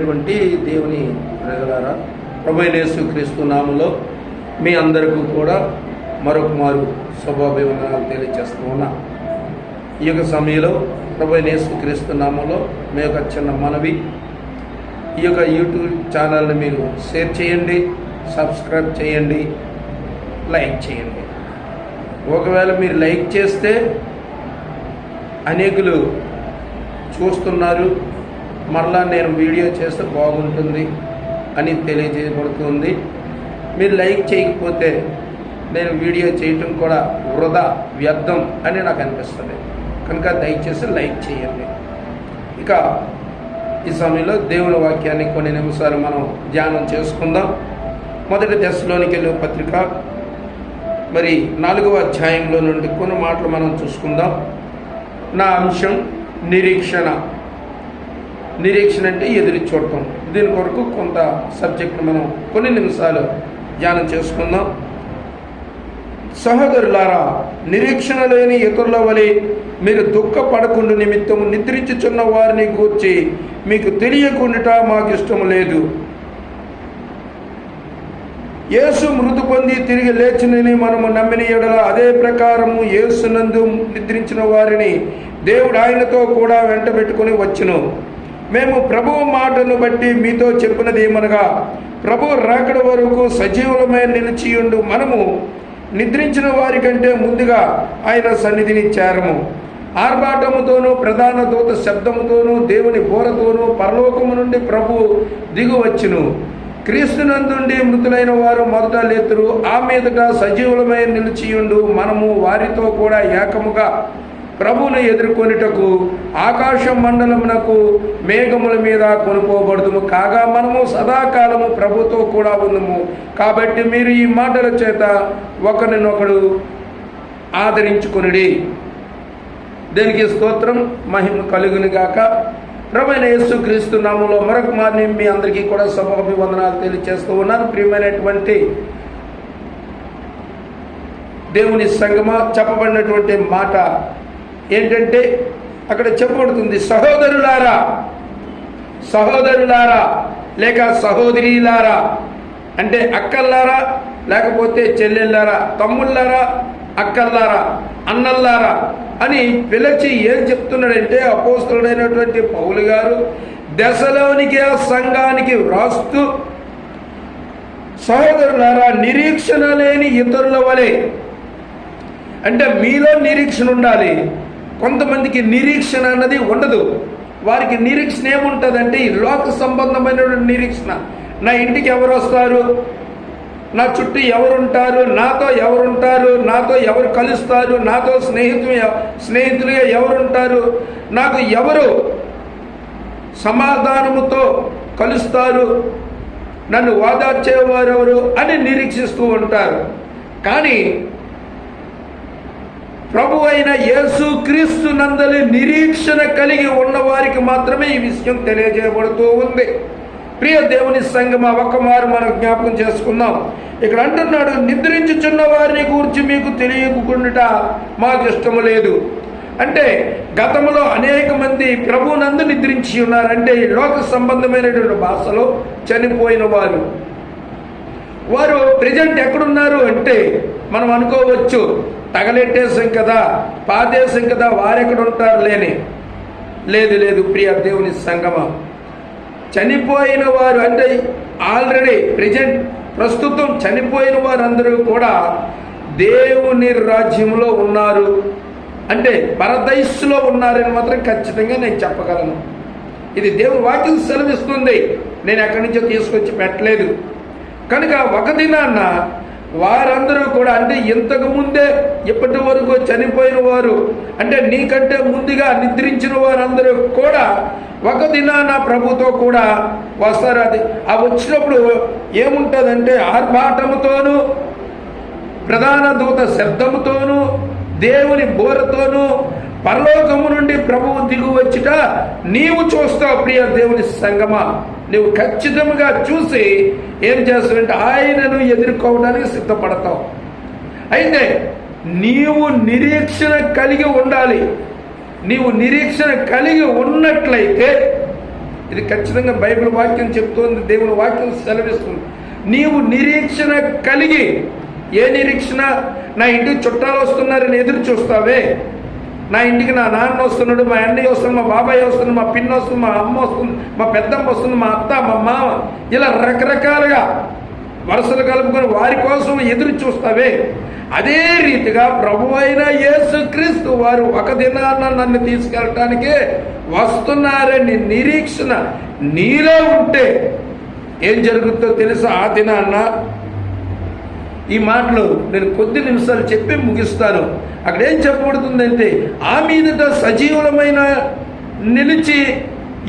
అటువంటి దేవుని ప్రజలారా ప్రభైనేసు క్రీస్తు నామంలో మీ అందరికీ కూడా మరొక మారు శుభాభివందనాలు తెలియజేస్తూ ఉన్నా. ఈ యొక్క సమయంలో ప్రభైనేసు క్రీస్తు నామంలో మీ యొక్క చిన్న మనవి ఈ యొక్క యూట్యూబ్ ఛానల్ని మీరు షేర్ చేయండి సబ్స్క్రైబ్ చేయండి లైక్ చేయండి. ఒకవేళ మీరు లైక్ చేస్తే అనేకులు చూస్తున్నారు మరలా నేను వీడియో చేస్తే బాగుంటుంది అని తెలియజేయబడుతుంది. మీరు లైక్ చేయకపోతే నేను వీడియో చేయటం కూడా వృధా వ్యర్థం అని నాకు అనిపిస్తుంది. కనుక దయచేసి లైక్ చేయండి. ఇక ఈ సమయంలో దేవుని వాక్యాన్ని కొన్ని నిమిషాలు మనం ధ్యానం చేసుకుందాం. మొదటి దశలోనికి వెళ్ళే పత్రిక మరి నాలుగవ అధ్యాయంలో నుండి కొన్ని మాటలు మనం చూసుకుందాం. నా అంశం నిరీక్షణ. నిరీక్షణ అంటే ఎదురు చూడటం. దీని కొరకు కొంత సబ్జెక్ట్ మనం కొన్ని నిమిషాలు ధ్యానం చేసుకుందాం. సహోదరులారా నిరీక్షణ లేని ఇతరుల వలె మీరు దుఃఖపడకుండా నిమిత్తం నిద్రించుచున్న వారిని గూర్చి మీకు తెలియకుండా మాకు ఇష్టం లేదు. యేసు మృదు పొంది తిరిగి లేచినని మనము నమ్మిన ఎడల అదే ప్రకారము యేసునందు నిద్రించిన వారిని దేవుడు ఆయనతో కూడా వెంట పెట్టుకుని వచ్చును. మేము ప్రభువు మాటను బట్టి మీతో చెప్పినది ఏమనగా ప్రభు రాకడ వరకు సజీవులమై నిలిచియుండు మనము. నిద్రించిన వారి కంటే ముందుగా ఆయన సన్నిధిని చేరము. ఆర్భాటముతోనూ ప్రధాన దూత శబ్దముతోనూ దేవుని బోరతోనూ పరలోకము నుండి ప్రభు దిగువచ్చును క్రీస్తునందుండి మృతులైన వారు మొదట లేతురు. ఆ మీదట సజీవులమై నిలిచియుండు మనము. వారితో కూడా ఏకముగా ప్రభువును ఎదుర్కొనుటకు ఆకాశ మండలమునకు మేఘముల మీద కొనుకోబడుదుము. కాగా మనము సదాకాలము ప్రభుతో కూడా ఉందము. కాబట్టి మీరు ఈ మాటల చేత ఒకరినొకడు ఆదరించుకొనుడి. దేనికి స్తోత్రం మహిమ కలుగునిగాక ప్రమైన యేసుక్రీస్తు యేసు క్రీస్తు నామంలో మరొక మారిని మీ అందరికీ కూడా శుభాభివందనాలు తెలియజేస్తూ ఉన్నాను. ప్రియమైనటువంటి దేవుని సంగమ చెప్పబడినటువంటి మాట ఏంటంటే అక్కడ చెప్పబడుతుంది సహోదరులారా సహోదరులారా లేక సహోదరిలారా అంటే అక్కల్లారా లేకపోతే చెల్లెళ్ళారా తమ్ముళ్ళారా అక్కల్లారా అన్నల్లారా అని పిలిచి ఏం చెప్తున్నాడంటే అపోస్తుడైనటువంటి పౌలు గారు దశలోనికి ఆ సంఘానికి వ్రాస్తూ సహోదరులారా నిరీక్షణ లేని ఇతరుల వలె అంటే మీలో నిరీక్షణ ఉండాలి కొంతమందికి నిరీక్షణ అన్నది ఉండదు. వారికి నిరీక్షణ ఏముంటుందంటే ఈ లోక సంబంధమైన నిరీక్షణ. నా ఇంటికి ఎవరు వస్తారు? నా చుట్టూ ఎవరుంటారు? నాతో ఎవరుంటారు? నాతో ఎవరు కలుస్తారు? నాతో స్నేహితులు స్నేహితులుగా ఎవరుంటారు? నాకు ఎవరు సమాధానముతో కలుస్తారు? నన్ను వాదార్చేవారెవరు అని నిరీక్షిస్తూ ఉంటారు. కానీ ప్రభు అయిన యేసు క్రీస్తు నందలి నిరీక్షణ కలిగి ఉన్న వారికి మాత్రమే ఈ విషయం తెలియజేయబడుతూ ఉంది. ప్రియ దేవుని సంగమ ఒక్కమారు మనం జ్ఞాపకం చేసుకుందాం. ఇక్కడ అంటున్నాడు నిద్రించుచున్న వారిని గురించి మీకు తెలియకుండా మాకు ఇష్టము లేదు. అంటే గతంలో అనేక మంది ప్రభునందు నిద్రించి ఉన్నారంటే ఈ లోక సంబంధమైనటువంటి భాషలో చనిపోయిన వారు వారు ప్రజెంట్ ఎక్కడున్నారు అంటే మనం అనుకోవచ్చు తగలెట్టేసాం కదా పాతేసాం కదా వారెక్కడ ఉంటారు లేని. లేదు లేదు ప్రియ దేవుని సంగమ. చనిపోయిన వారు అంటే ఆల్రెడీ ప్రజెంట్ ప్రస్తుతం చనిపోయిన వారందరూ కూడా దేవుని రాజ్యంలో ఉన్నారు. అంటే పరదైస్సులో ఉన్నారని మాత్రం ఖచ్చితంగా నేను చెప్పగలను. ఇది దేవుని వాక్యం సెలవిస్తుంది. నేను ఎక్కడి నుంచో తీసుకొచ్చి పెట్టలేదు. కనుక ఒక దినాన్న వారందరూ కూడా అంటే ఇంతకు ముందే ఇప్పటి వరకు చనిపోయిన వారు అంటే నీకంటే ముందుగా నిద్రించిన వారందరూ కూడా ఒక దినాన ప్రభుతో కూడా వస్తారు. అది ఆ వచ్చినప్పుడు ఏముంటుందంటే ఆర్భాటముతోనూ ప్రధాన దూత శబ్దముతోనూ దేవుని బోరతోనూ పరలోకము నుండి ప్రభు దిగు వచ్చిట నీవు చూస్తావు ప్రియ దేవుని సంగమా. నువ్వు ఖచ్చితంగా చూసి ఏం చేస్తావంటే ఆయనను ఎదుర్కోవడానికి సిద్ధపడతావు. అయితే నీవు నిరీక్షణ కలిగి ఉండాలి. నీవు నిరీక్షణ కలిగి ఉన్నట్లయితే ఇది ఖచ్చితంగా బైబిల్ వాక్యం చెప్తోంది దేవుని వాక్యం సెలవిస్తుంది. నీవు నిరీక్షణ కలిగి ఏ నిరీక్షణ? నా ఇంటికి చుట్టాలు వస్తున్నారని ఎదురు చూస్తావే. నా ఇంటికి నా నాన్న వస్తున్నాడు మా అన్నయ్య వస్తున్నాడు మా బాబాయ్ వస్తున్నాడు మా పిన్న వస్తుంది మా అమ్మ వస్తుంది మా పెద్దమ్మ వస్తుంది మా అత్త మా మామ. ఇలా రకరకాలుగా వరుసలు కలుపుకొని వారి కోసం ఎదురు చూస్తావే. అదే రీతిగా ప్రభు అయిన యేసుక్రీస్తు వారు ఒక దినాన్న నన్ను తీసుకెళ్ళటానికి వస్తున్నారని నిరీక్షణ నీలో ఉంటే ఏం జరుగుతుందో తెలుసా ఆ దినాన్న ఈ మాటలు నేను కొద్ది నిమిషాలు చెప్పి ముగిస్తాను. అక్కడ ఏం చెప్పబడుతుందంటే ఆ మీదట సజీవులమైన నిలిచి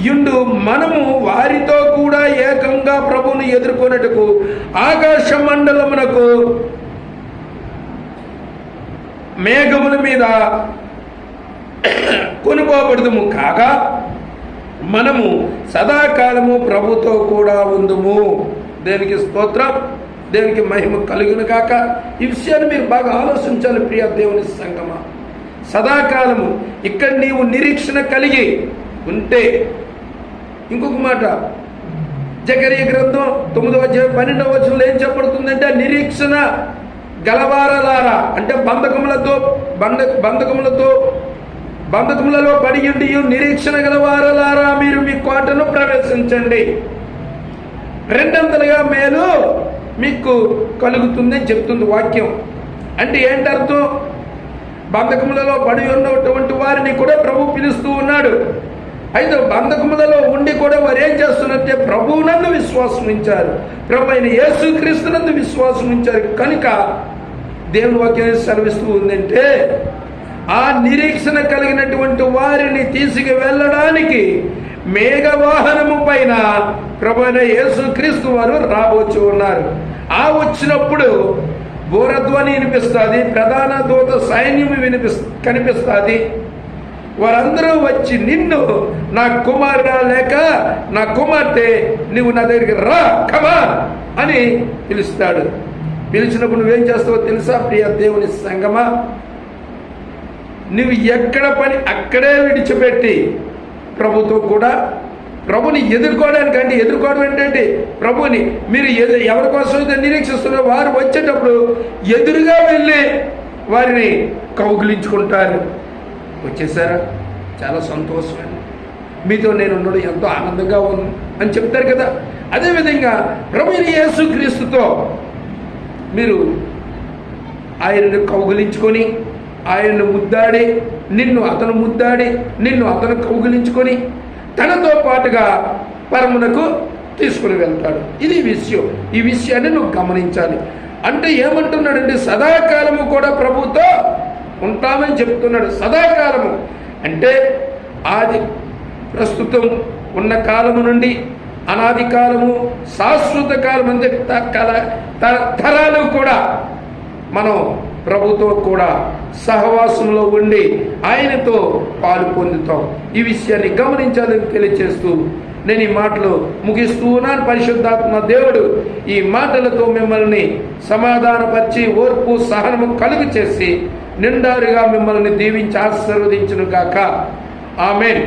యుండు మనము వారితో కూడా ఏకంగా ప్రభువును ఎదుర్కొనేటకు ఆకాశ మండలమునకు మేఘముల మీద కొనుకోబడదుము. కాగా మనము సదాకాలము ప్రభుతో కూడా ఉందుము. దేనికి స్తోత్రం? దేవునికి మహిమ కలుగును కాక ఈ విషయాన్ని మీరు బాగా ఆలోచించాలి ప్రియ దేవుని సంగమ. సదాకాలము ఇక్కడ నీవు నిరీక్షణ కలిగి ఉంటే ఇంకొక మాట జకరియ గ్రంథం తొమ్మిదవ అధ్యాయం పన్నెండవ వచనంలో ఏం చెప్పబడుతుందంటే నిరీక్షణ గలవారలారా అంటే బంధకములతో బంధ బంధకములతో బంధకములలో పడి ఉండి నిరీక్షణ గలవారలారా మీరు మీ కోటను ప్రవేశించండి. రెండంతలుగా మేలు మీకు కలుగుతుందని చెప్తుంది వాక్యం. అంటే ఏంటర్థం? బంధకములలో పడి ఉన్నటువంటి వారిని కూడా ప్రభు పిలుస్తూ ఉన్నాడు. అయితే బంధకములలో ఉండి కూడా వారు ఏం చేస్తున్నారంటే ప్రభువునందు విశ్వాసం ఉంచారు. ప్రభు అయిన యేసుక్రీస్తునందు విశ్వాసం ఉంచారు. కనుక దేవుని వాక్యం సెలవిస్తూ ఉందంటే ఆ నిరీక్షణ కలిగినటువంటి వారిని తీసుకు వెళ్ళడానికి మేఘవాహనము పైన ప్రభు యేసుక్రీస్తు వారు రావచ్చు ఉన్నారు. ఆ వచ్చినప్పుడు బోరధ్వని వినిపిస్తుంది ప్రధాన దూత సైన్యం వినిపి కనిపిస్తుంది. వారందరూ వచ్చి నిన్ను నా కుమారుడా లేక నా కుమార్తె నువ్వు నా దగ్గరికి రా కమా అని పిలుస్తాడు. పిలిచినప్పుడు నువ్వేం చేస్తావో తెలుసా ప్రియ దేవుని సంగమా? నువ్వు ఎక్కడ పని అక్కడే విడిచిపెట్టి ప్రభుతో కూడా ప్రభుని ఎదుర్కోవడానికి అంటే ఎదుర్కోవడం ఏంటంటే ప్రభుని మీరు ఎదు ఎవరి కోసం అయితే నిరీక్షిస్తున్నారో వారు వచ్చేటప్పుడు ఎదురుగా వెళ్ళి వారిని కౌగులించుకుంటారు. వచ్చేసారా? చాలా సంతోషం. మీతో నేను ఉండడం ఎంతో ఆనందంగా ఉంది అని చెప్తారు కదా. అదేవిధంగా ప్రభు యేసు క్రీస్తుతో మీరు ఆయనను కౌగులించుకొని ఆయన్ను ముద్దాడి నిన్ను అతను ముద్దాడి నిన్ను అతను కౌగిలించుకొని తనతో పాటుగా పరమునకు తీసుకుని వెళ్తాడు. ఇది విషయం. ఈ విషయాన్ని నువ్వు గమనించాలి. అంటే ఏమంటున్నాడంటే సదాకాలము కూడా ప్రభుతో ఉంటామని చెప్తున్నాడు. సదాకాలము అంటే ఆది ప్రస్తుతం ఉన్న కాలము నుండి అనాది కాలము శాశ్వత కాలం అంటే త- కల- త- తరాలు కూడా మనం ప్రభుతో కూడా సహవాసంలో ఉండి ఆయనతో పాలు పొందుతాం. ఈ విషయాన్ని గమనించాలని తెలియచేస్తూ నేను ఈ మాటలు ముగిస్తూ ఉన్నాను. పరిశుద్ధాత్మ దేవుడు ఈ మాటలతో మిమ్మల్ని సమాధానపరిచి ఓర్పు సహనము కలుగు చేసి నిండారుగా మిమ్మల్ని దీవించి ఆశీర్వదించును కాక ఆమెన్.